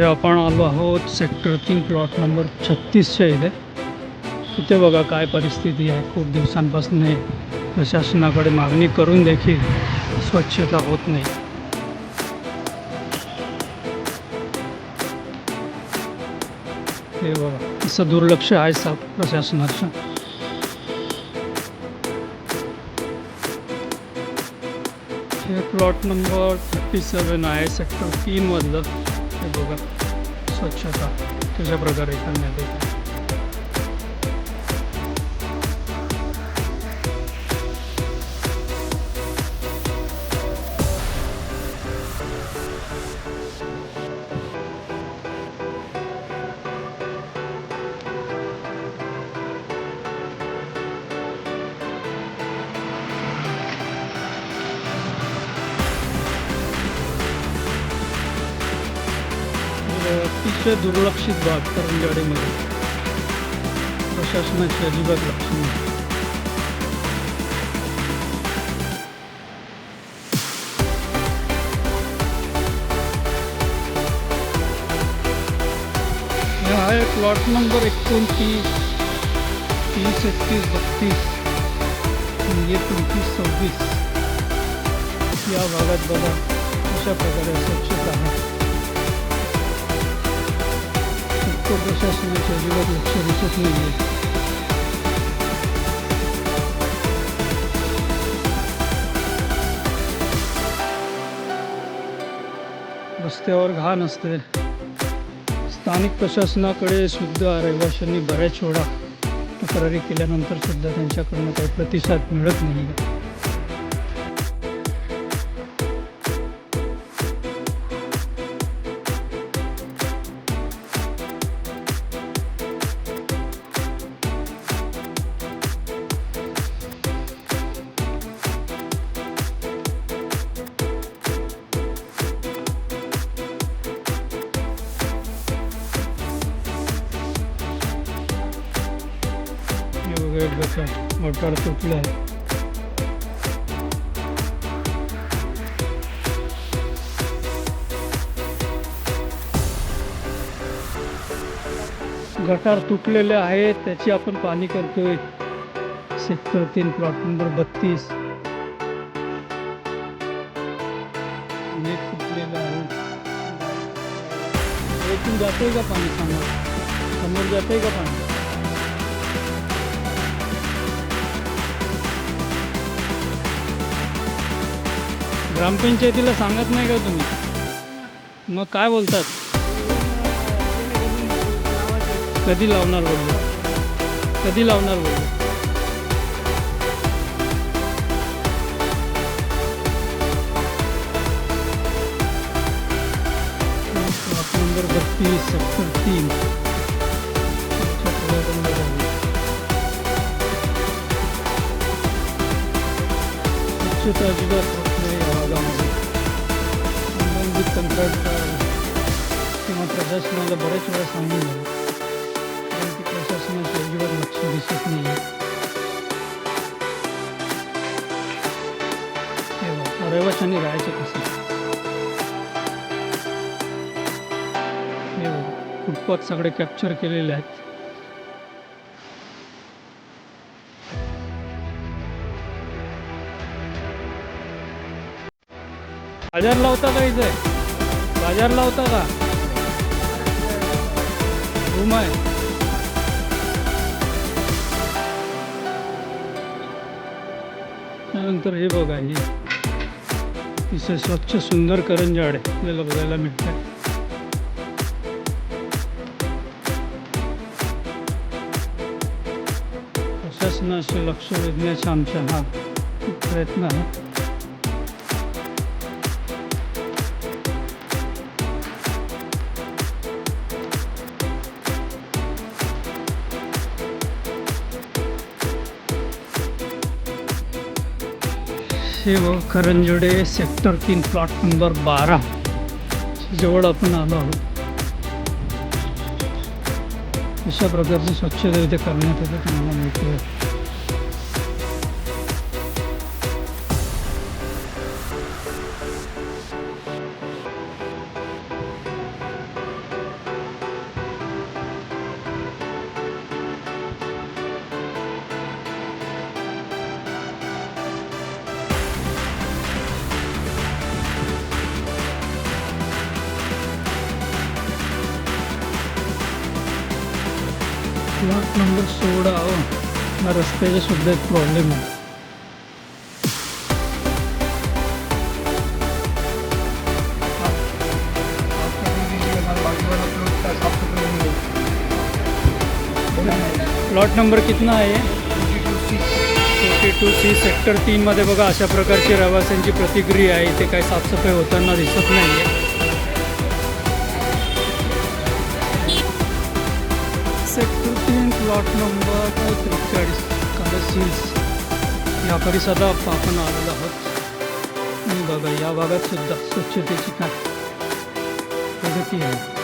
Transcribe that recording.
म्हणजे आपण आलो आहोत सेक्टर तीन प्लॉट नंबर छत्तीसच्या इथे. तिथे बघा काय परिस्थिती आहे. खूप दिवसांपासून प्रशासनाकडे मागणी करून देखील स्वच्छता होत नाही. हे बघा असं दुर्लक्ष आहे सा प्रशासनाचं. हे प्लॉट नंबर थर्टी सेवन आहे सेक्टर तीनमधलं हे बघा स्वच्छता. कशा प्रकारे करण्यात येते. अतिशय दुर्लक्षित भाग करंजाडीमध्ये प्रशासनाची अजिबात लक्ष नाही. आहे प्लॉट नंबर एकोणतीस, तीस, एकतीस, बत्तीस, म्हणजे पंचवीस, सव्वीस. या भागात बघा अशा प्रकारे स्वच्छता आहे. उत्तर प्रशासनाचे अजिबात लक्ष दिसत नाही आहे रस्त्यावर घाण असते. स्थानिक प्रशासनाकडे सुद्धा रहिवाशांनी बऱ्याच वेळा तक्रारी केल्यानंतर सुद्धा त्यांच्याकडनं काही प्रतिसाद मिळत नाही. हे वगैरे बघा मोटार तुटलं. आहे गटार तुटलेले आहे त्याची आपण पाणी करतोय. सेक्टर तीन प्लॉट नंबर बत्तीस. तुटलेलं आहे. इथून का पाणी समोर? समोर जातोय का पाणी? ग्रामपंचायतीला सांगत नाही का तुम्ही? मग काय बोलतात? कधी लावणार बोललो? कधी लावणार बोललो? नंबर बत्तीस सत्तर तीन. स्वच्छता अजिबात तंत्रज्ञान किंवा प्रशासनाला बरेच वेळा सांगून कारण की प्रशासनाचे अजिबात लक्ष दिसत नाही. आहे रहिवाशांनी राहायचं कसं? हे फुटपाथ सगळे कॅप्चर केलेले आहेत. बाजार लावता का इथे? बाजार लावता का? रूम आहे. त्यानंतर हे बघा ही. तिथे स्वच्छ सुंदर करंजाड आहे. आपल्याला बघायला मिळतात प्रशासनाचे लक्ष वेधण्याचा आमचा हा प्रयत्न आहे. शिव करंजोडे सेक्टर तीन प्लॉट नंबर बारा. जवळ आपण आलो आहोत. अशा प्रकारची स्वच्छता इथे करण्यात येते तुम्हाला माहिती आहे नंबर सोळा हो या सुद्धा एक प्रॉब्लेम आहे प्लॉट नंबर कितना आहे फोर्टी टू सी सेक्टर तीनमध्ये बघा अशा प्रकारची रहिवाशांची प्रतिक्रिया आहे. इथे काही साफसफाई होताना दिसत नाही आहे प्लॉट नंबर त्रेचाळीस कालसीज या परिसरात आपण आलेलो आहोत. बघा या भागात सुद्धा स्वच्छतेची काय प्रगती आहे.